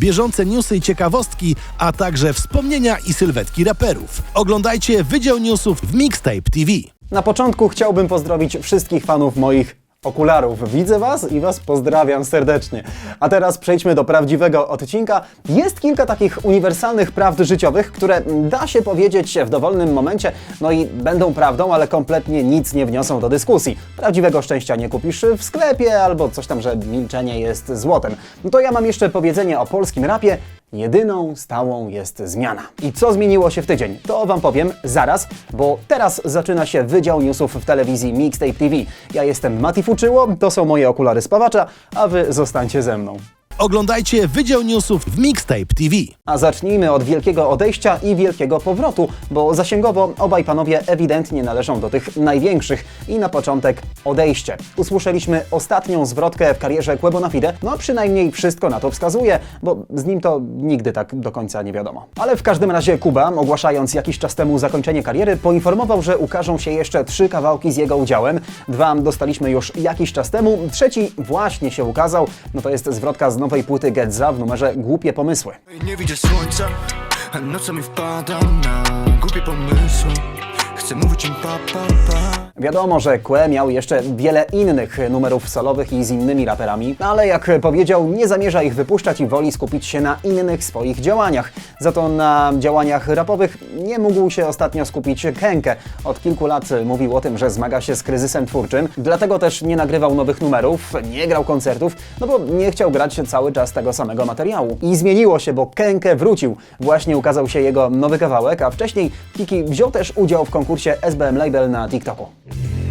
bieżące newsy i ciekawostki, a także wspomnienia i sylwetki raperów. Oglądajcie Wydział Newsów w Mixtape TV. Na początku chciałbym pozdrowić wszystkich fanów moich okularów. Widzę Was i Was pozdrawiam serdecznie. A teraz przejdźmy do prawdziwego odcinka. Jest kilka takich uniwersalnych prawd życiowych, które da się powiedzieć w dowolnym momencie, no i będą prawdą, ale kompletnie nic nie wniosą do dyskusji. Prawdziwego szczęścia nie kupisz w sklepie, albo coś tam, że milczenie jest złotem. No to ja mam jeszcze powiedzenie o polskim rapie. Jedyną stałą jest zmiana. I co zmieniło się w tydzień? To Wam powiem zaraz, bo teraz zaczyna się Wydział Newsów w telewizji Mixtape TV. Ja jestem Mati Fuczyło, to są moje okulary spawacza, a Wy zostańcie ze mną. Oglądajcie Wydział Newsów w Mixtape TV. A zacznijmy od wielkiego odejścia i wielkiego powrotu, bo zasięgowo obaj panowie ewidentnie należą do tych największych. I na początek odejście. Usłyszeliśmy ostatnią zwrotkę w karierze Quebo na Fide, no przynajmniej wszystko na to wskazuje, bo z nim to nigdy tak do końca nie wiadomo. Ale w każdym razie Kuba, ogłaszając jakiś czas temu zakończenie kariery, poinformował, że ukażą się jeszcze trzy kawałki z jego udziałem. Dwa dostaliśmy już jakiś czas temu, trzeci właśnie się ukazał, no to jest zwrotka z nowej płyty Getza w numerze Głupie Pomysły. Nie widzę słońca, a nocami wpadam na głupie pomysły Chcę mówić im pa, pa, pa Wiadomo, że Kue miał jeszcze wiele innych numerów solowych i z innymi raperami, ale jak powiedział, nie zamierza ich wypuszczać i woli skupić się na innych swoich działaniach. Za to na działaniach rapowych nie mógł się ostatnio skupić Kenke. Od kilku lat mówił o tym, że zmaga się z kryzysem twórczym, dlatego też nie nagrywał nowych numerów, nie grał koncertów, no bo nie chciał grać cały czas tego samego materiału. I zmieniło się, bo Kenke wrócił. Właśnie ukazał się jego nowy kawałek, a wcześniej Kiki wziął też udział w konkursie SBM Label na TikToku.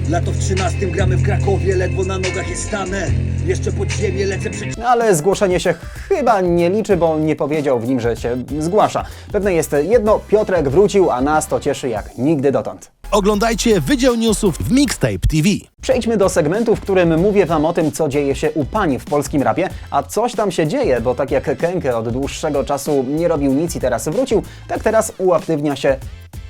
Lato w 13 gramy w Krakowie, ledwo na nogach jest stanę. Jeszcze pod ziemię lecę przeciw... No, Ale zgłoszenie się chyba nie liczy, bo nie powiedział w nim, że się zgłasza. Pewne jest jedno, Piotrek wrócił, a nas to cieszy jak nigdy dotąd. Oglądajcie Wydział Newsów w Mixtape TV. Przejdźmy do segmentu, w którym mówię Wam o tym, co dzieje się u pań w polskim rapie, a coś tam się dzieje, bo tak jak Kenke od dłuższego czasu nie robił nic i teraz wrócił, tak teraz uaktywnia się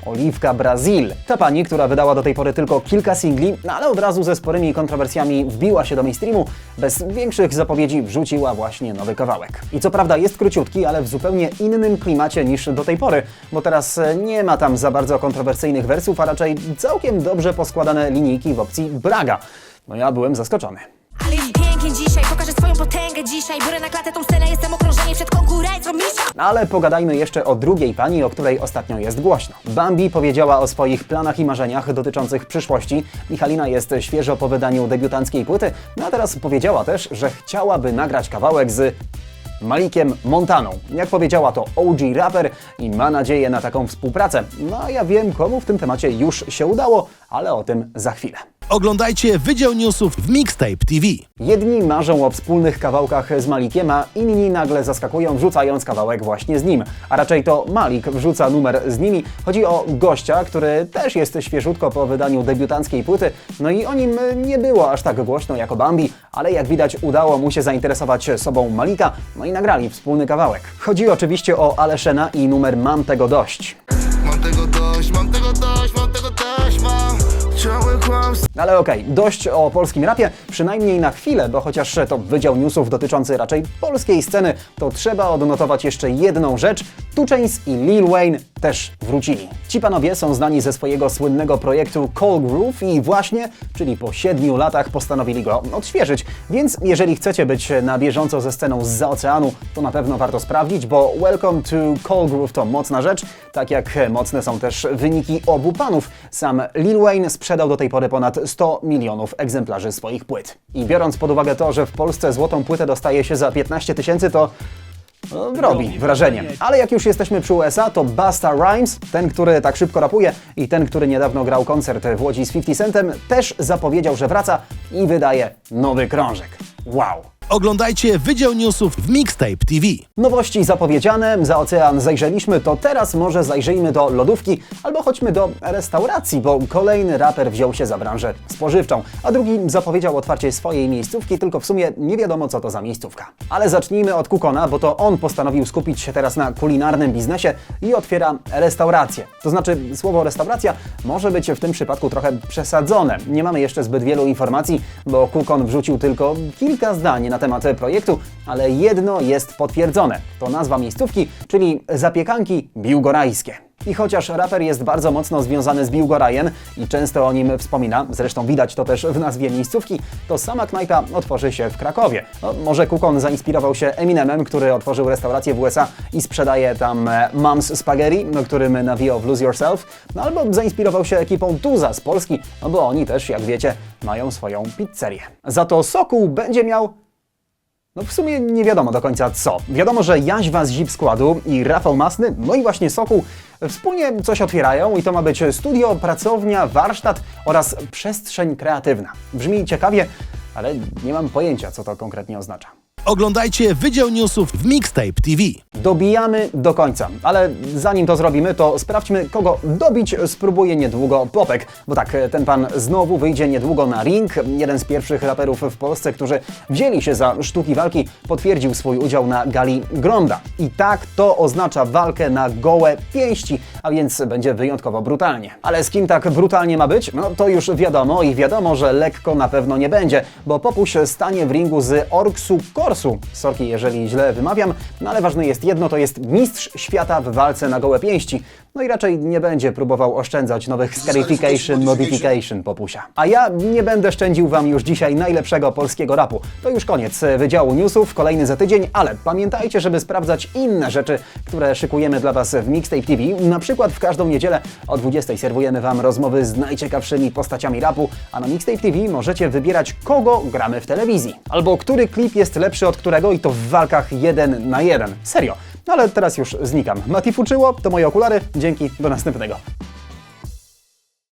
Oliwka Brazil. Ta pani, która wydała do tej pory tylko kilka singli, no ale od razu ze sporymi kontrowersjami wbiła się do mainstreamu, bez większych zapowiedzi wrzuciła właśnie nowy kawałek. I co prawda jest króciutki, ale w zupełnie innym klimacie niż do tej pory, bo teraz nie ma tam za bardzo kontrowersyjnych wersów, a raczej całkiem dobrze poskładane linijki w opcji Braga. No ja byłem zaskoczony. Ale jest pięknie dzisiaj, pokażę swoją potęgę dzisiaj Biorę na klatę tą scenę, jestem przed konkurencją misia No Ale pogadajmy jeszcze o drugiej pani, o której ostatnio jest głośno. Bambi powiedziała o swoich planach i marzeniach dotyczących przyszłości. Michalina jest świeżo po wydaniu debiutanckiej płyty, no a teraz powiedziała też, że chciałaby nagrać kawałek z Malikiem Montaną. Jak powiedziała, to OG raper i ma nadzieję na taką współpracę. No a ja wiem, komu w tym temacie już się udało, ale o tym za chwilę. Oglądajcie Wydział Newsów w Mixtape TV. Jedni marzą o wspólnych kawałkach z Malikiem, a inni nagle zaskakują, wrzucając kawałek właśnie z nim. A raczej to Malik wrzuca numer z nimi. Chodzi o gościa, który też jest świeżutko po wydaniu debiutanckiej płyty. No i o nim nie było aż tak głośno jako Bambi, ale jak widać udało mu się zainteresować sobą Malika, no i nagrali wspólny kawałek. Chodzi oczywiście o Aleszena i numer Mam tego dość. Mam tego dość, mam tego dość, mam tego dość, mam Ciągłe kłamstwo Ale okej, dość o polskim rapie, przynajmniej na chwilę, bo chociaż to wydział newsów dotyczący raczej polskiej sceny, to trzeba odnotować jeszcze jedną rzecz. Two i Lil Wayne też wrócili. Ci panowie są znani ze swojego słynnego projektu Call Groove i właśnie, czyli po siedmiu latach postanowili go odświeżyć. Więc jeżeli chcecie być na bieżąco ze sceną z oceanu, to na pewno warto sprawdzić, bo Welcome to Call Groove to mocna rzecz, tak jak mocne są też wyniki obu panów. Sam Lil Wayne sprzedał do tej pory ponad 100 milionów egzemplarzy swoich płyt. I biorąc pod uwagę to, że w Polsce złotą płytę dostaje się za 15 tysięcy, to no, robi wrażenie. Ale jak już jesteśmy przy USA, to Busta Rhymes, ten, który tak szybko rapuje i ten, który niedawno grał koncert w Łodzi z 50 Centem, też zapowiedział, że wraca i wydaje nowy krążek. Wow! Oglądajcie Wydział Newsów w Mixtape TV. Nowości zapowiedziane, za ocean zajrzeliśmy, to teraz może zajrzyjmy do lodówki albo chodźmy do restauracji, bo kolejny raper wziął się za branżę spożywczą, a drugi zapowiedział otwarcie swojej miejscówki, tylko w sumie nie wiadomo co to za miejscówka. Ale zacznijmy od Kukona, bo to on postanowił skupić się teraz na kulinarnym biznesie i otwiera restaurację. To znaczy słowo restauracja może być w tym przypadku trochę przesadzone. Nie mamy jeszcze zbyt wielu informacji, bo Kukon wrzucił tylko kilka zdań na temat projektu, ale jedno jest potwierdzone. To nazwa miejscówki, czyli zapiekanki biłgorajskie. I chociaż raper jest bardzo mocno związany z Biłgorajem i często o nim wspomina, zresztą widać to też w nazwie miejscówki, to sama knajpa otworzy się w Krakowie. No, może Kukon zainspirował się Eminemem, który otworzył restaurację w USA i sprzedaje tam e, Mom's Spaghetti, którym nawijał w Lose Yourself, no, albo zainspirował się ekipą Tuza z Polski, no bo oni też, jak wiecie, mają swoją pizzerię. Za to Sokół będzie miał no w sumie nie wiadomo do końca co. Wiadomo, że Jaźwa z Zip Składu i Rafał Masny, no i właśnie Sokół wspólnie coś otwierają i to ma być studio, pracownia, warsztat oraz przestrzeń kreatywna. Brzmi ciekawie, ale nie mam pojęcia, co to konkretnie oznacza. Oglądajcie Wydział Newsów w Mixtape TV. Dobijamy do końca, ale zanim to zrobimy, to sprawdźmy, kogo dobić spróbuje niedługo Popek. Bo tak, ten pan znowu wyjdzie niedługo na ring. Jeden z pierwszych raperów w Polsce, którzy wzięli się za sztuki walki, potwierdził swój udział na gali Gronda. I tak to oznacza walkę na gołe pięści, a więc będzie wyjątkowo brutalnie. Ale z kim tak brutalnie ma być? No to już wiadomo i wiadomo, że lekko na pewno nie będzie, bo Popuś stanie w ringu z Orksu Korsu. Sorki, jeżeli źle wymawiam, no ale ważne jest jedno, to jest mistrz świata w walce na gołe pięści. No i raczej nie będzie próbował oszczędzać nowych scarification, modification popusia. A ja nie będę szczędził Wam już dzisiaj najlepszego polskiego rapu. To już koniec Wydziału Newsów, kolejny za tydzień, ale pamiętajcie, żeby sprawdzać inne rzeczy, które szykujemy dla Was w Mixtape TV. Na przykład w każdą niedzielę o 20 serwujemy Wam rozmowy z najciekawszymi postaciami rapu, a na Mixtape TV możecie wybierać, kogo gramy w telewizji. Albo który klip jest lepszy od którego i to w walkach jeden na jeden. Serio. No ale teraz już znikam. Mati Fuczyło, to moje okulary. Dzięki, do następnego.